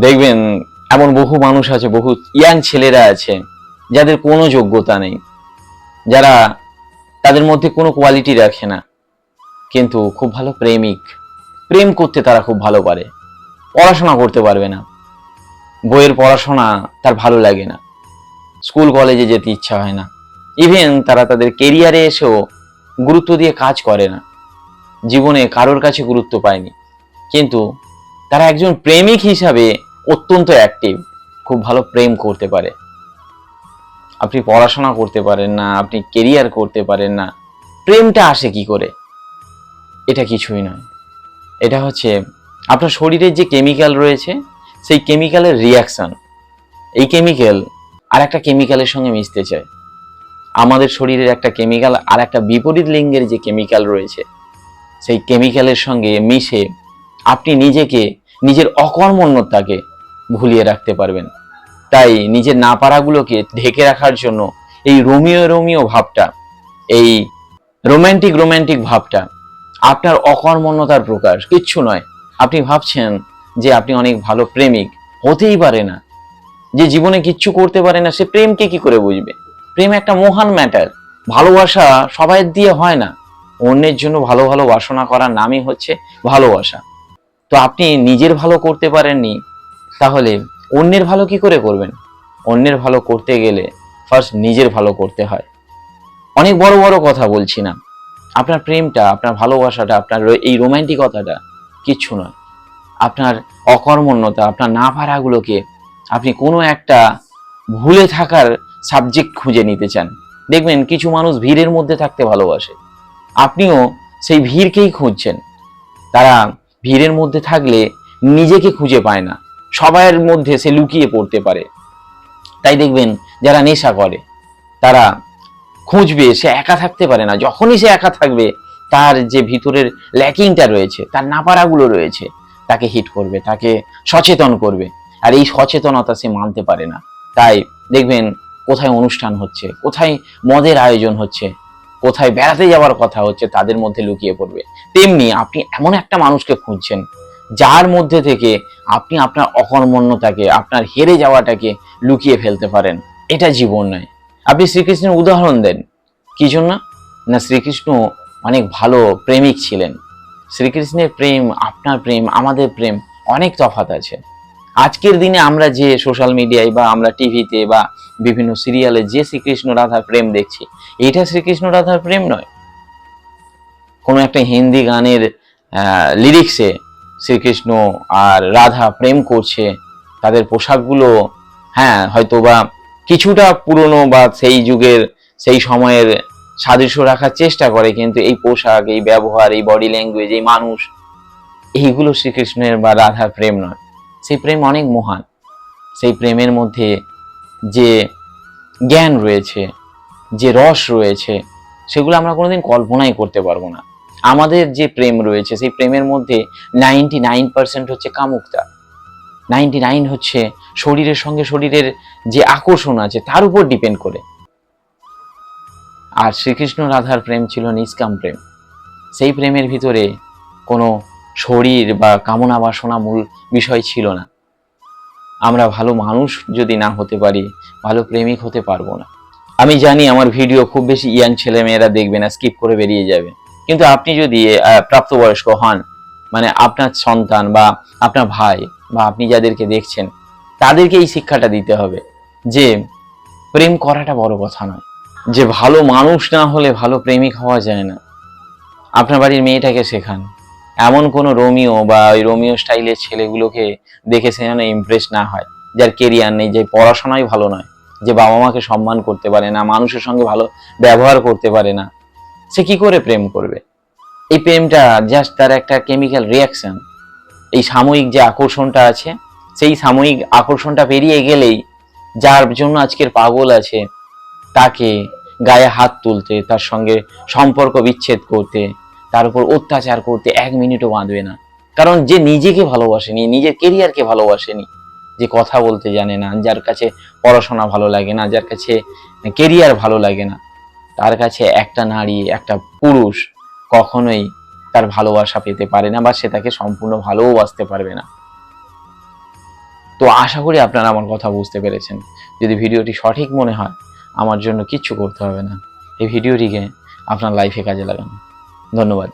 দেখবেন এমন বহু মানুষ আছে, বহু ইয়াং ছেলেরা আছে, যাদের কোনো যোগ্যতা নেই। যারা তাদের মধ্যে কোনো কোয়ালিটি রাখে না। কিন্তু খুব ভালো প্রেমিক। প্রেম করতে তারা খুব ভালো পারে। পড়াশোনা করতে পারবে না। বইয়ের পড়াশোনা তার ভালো লাগে না। স্কুল, কলেজে যেতে ইচ্ছা হয় না। ইভেন তারা তাদের কেরিয়ারে এসেও গুরুত্ব দিয়ে কাজ করে না। জীবনে কারোর কাছে গুরুত্ব পায়নি। কিন্তু তারা একজন প্রেমিক হিসাবে অত্যন্ত অ্যাক্টিভ খুব ভালো প্রেম করতে পারে। আপনি পড়াশোনা করতে পারেন না, আপনি কেরিয়ার করতে পারেন না, প্রেমটা আসে কি করে? এটা কিছুই নয়। এটা হচ্ছে আপনার শরীরের যে কেমিক্যাল রয়েছে, সেই কেমিক্যালের রিয়াকশন এই কেমিক্যাল আর একটা কেমিক্যালের সঙ্গে মিশতে চায়। আমাদের শরীরের একটা কেমিক্যাল আর একটা বিপরীত লিঙ্গের যে কেমিক্যাল রয়েছে, সেই কেমিক্যালের সঙ্গে মিশে আপনি নিজেকে, নিজের অকর্মণ্যতাকে ভুলিয়ে রাখতে পারবেন। তাই নিজের না পারাগুলোকে ঢেকে রাখার জন্য এই রোমিও রোমিও ভাবটা, এই রোমান্টিক রোমান্টিক ভাবটা আপনার অকর্মণ্যতার প্রকাশ। কিচ্ছু নয়। আপনি ভাবছেন যে আপনি অনেক ভালো প্রেমিক, হতেই পারে না। যে জীবনে কিচ্ছু করতে পারে না, সে প্রেমকে কি করে বুঝবে? প্রেম একটা মহান ম্যাটার ভালোবাসা সবাই দিয়ে হয় না। অন্যের জন্য ভালো ভালো বাসনা করার নামই হচ্ছে ভালোবাসা। তো আপনি নিজের ভালো করতে পারেননি তাহলে অন্যের ভালো কি করে করবেন? অন্যের ভালো করতে গেলে ফার্স্ট নিজের ভালো করতে হয়। অনেক বড় বড় কথা বলছি না। আপনার প্রেমটা, আপনার ভালোবাসাটা, আপনার এই রোমান্টিকতাটা কিচ্ছু নয়। আপনার অকর্মণ্যতা, আপনার না পারাগুলোকে আপনি কোনো একটা ভুলে থাকার সাবজেক্ট খুঁজে নিতে চান। দেখবেন কিছু মানুষ ভিড়ের মধ্যে থাকতে ভালোবাসে। আপনিও সেই ভিড়কেই খুঁজছেন। তারা ভিড়ের মধ্যে থাকলে নিজেকে খুঁজে পায় না। সবাইয়ের মধ্যে সে লুকিয়ে পড়তে পারে। তাই দেখবেন যারা নেশা করে, তারা খুঁজবে সে একা থাকতে পারে না। যখনই সে একা থাকবে, তার যে ভিতরের ল্যাকিংটা রয়েছে, তার নাপারাগুলো রয়েছে, তাকে হিট করবে, তাকে সচেতন করবে। আর এই সচেতনতা সে মানতে পারে না। তাই দেখবেন কোথায় অনুষ্ঠান হচ্ছে, কোথায় মদের আয়োজন হচ্ছে, কোথায় বেড়াতে যাওয়ার কথা হচ্ছে, তাদের মধ্যে লুকিয়ে পড়বে। তেমনি আপনি এমন একটা মানুষকে খুঁজছেন যার মধ্যে থেকে আপনি আপনার অকর্মণ্যতাকে, আপনার হেরে যাওয়াটাকে লুকিয়ে ফেলতে পারেন। এটা জীবন নয়। আপনি শ্রীকৃষ্ণের উদাহরণ দেন। কি জন্য? না, শ্রীকৃষ্ণ অনেক ভালো প্রেমিক ছিলেন। শ্রীকৃষ্ণের প্রেম, আপনার প্রেম, আমাদের প্রেম অনেক তফাত আছে। আজকের দিনে আমরা যে সোশ্যাল মিডিয়ায় বা আমরা টিভিতে বা বিভিন্ন সিরিয়ালে যে শ্রীকৃষ্ণ রাধার প্রেম দেখছি, এটা শ্রীকৃষ্ণ রাধার প্রেম নয়। কোনো একটা হিন্দি গানের লিরিক্সে শ্রীকৃষ্ণ আর রাধা প্রেম করছে, তাদের পোশাকগুলো হ্যাঁ হয়তো বা কিছুটা পুরনো বা সেই যুগের, সেই সময়ের সাদৃশ্য রাখার চেষ্টা করে, কিন্তু এই পোশাক, এই ব্যবহার, এই বডি ল্যাঙ্গুয়েজ এই মানুষ, এইগুলো শ্রীকৃষ্ণের বা রাধার প্রেম নয়। সেই প্রেম অনেক মহান। সেই প্রেমের মধ্যে যে জ্ঞান রয়েছে, যে রস রয়েছে, সেগুলো আমরা কোনোদিন কল্পনাই করতে পারব না। আমাদের যে প্রেম রয়েছে, সেই প্রেমের মধ্যে নাইনটি নাইন পার্সেন্ট হচ্ছে কামুকতা। নাইনটি নাইন হচ্ছে শরীরের সঙ্গে শরীরের যে আকর্ষণ আছে, তার উপর ডিপেন্ড করে। আর শ্রীকৃষ্ণ রাধার প্রেম ছিল নিষ্কাম প্রেম। সেই প্রেমের ভিতরে কোনো শরীর বা কামনা বাসনা মূল বিষয় ছিল না। আমরা ভালো মানুষ যদি না হতে পারি, ভালো প্রেমিক হতে পারব না। আমি জানি আমার ভিডিও খুব বেশি ইয়াং ছেলেমেয়েরা দেখবে না, স্কিপ করে বেরিয়ে যাবে। কিন্তু আপনি যদি প্রাপ্তবয়স্ক হন মানে আপনার সন্তান বা আপনার ভাই বা আপনি যাদেরকে দেখছেন, তাদেরকে এই শিক্ষাটা দিতে হবে যে প্রেম করাটা বড় কথা নয়। যে ভালো মানুষ না হলে ভালো প্রেমিক হওয়া যায় না। আপনার বাড়ির মেয়েটাকে শেখান। এমন কোনো রোমিও বা ওই রোমিও স্টাইলের ছেলেগুলোকে দেখে সে যেন ইমপ্রেস না হয়, যার কেরিয়ার নেই, যে পড়াশোনাই ভালো নয়, যে বাবা মাকে সম্মান করতে পারে না, মানুষের সঙ্গে ভালো ব্যবহার করতে পারে না। সে কি করে প্রেম করবে? এই প্রেমটা জাস্ট তার একটা কেমিক্যাল রিয়াকশন এই সাময়িক যে আকর্ষণটা আছে, সেই সাময়িক আকর্ষণটা পেরিয়ে গেলেই যার জন্য আজকের পাগল আছে, তাকে গায়ে হাত তুলতে, তার সঙ্গে সম্পর্ক বিচ্ছেদ করতে, তার উপর অত্যাচার করতে এক মিনিটও বাঁধবে না। কারণ যে নিজেকে ভালোবাসেনি, নিজের কেরিয়ারকে ভালোবাসেনি, যে কথা বলতে জানে না, যার কাছে পড়াশোনা ভালো লাগে না, যার কাছে কেরিয়ার ভালো লাগে না তার কাছে একটা নারী, একটা পুরুষ কখনোই তার ভালোবাসা পেতে পারে না বা সে তাকে সম্পূর্ণ ভালোও ভালোবাসতে পারবে না। তো আশা করি আপনারা আমার কথা বুঝতে পেরেছেন। যদি ভিডিওটি সঠিক মনে হয়, আমার জন্য কিচ্ছু করতে হবে না। এই ভিডিওটিকে আপনার লাইফে কাজে লাগান। ধন্যবাদ।